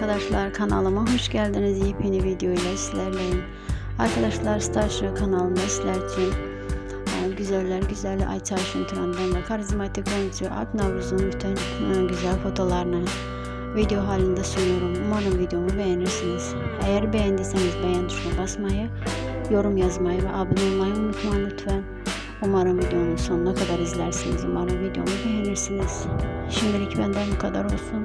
arkadaşlar kanalıma hoş geldiniz. Yepyeni video ile sizlerleyim. Arkadaşlar Starship kanalında sizler için e, güzeller güzeli Ayça Ayşin Turan'dan ve karizmatik oyuncu Alp Navruz'un bütün e, güzel fotolarını video halinde sunuyorum. Umarım videomu beğenirsiniz. Eğer beğendiyseniz beğen tuşuna basmayı, yorum yazmayı ve abone olmayı unutmayın lütfen. Umarım videonun sonuna kadar izlersiniz. Umarım videomu beğenirsiniz. Şimdilik benden bu kadar olsun.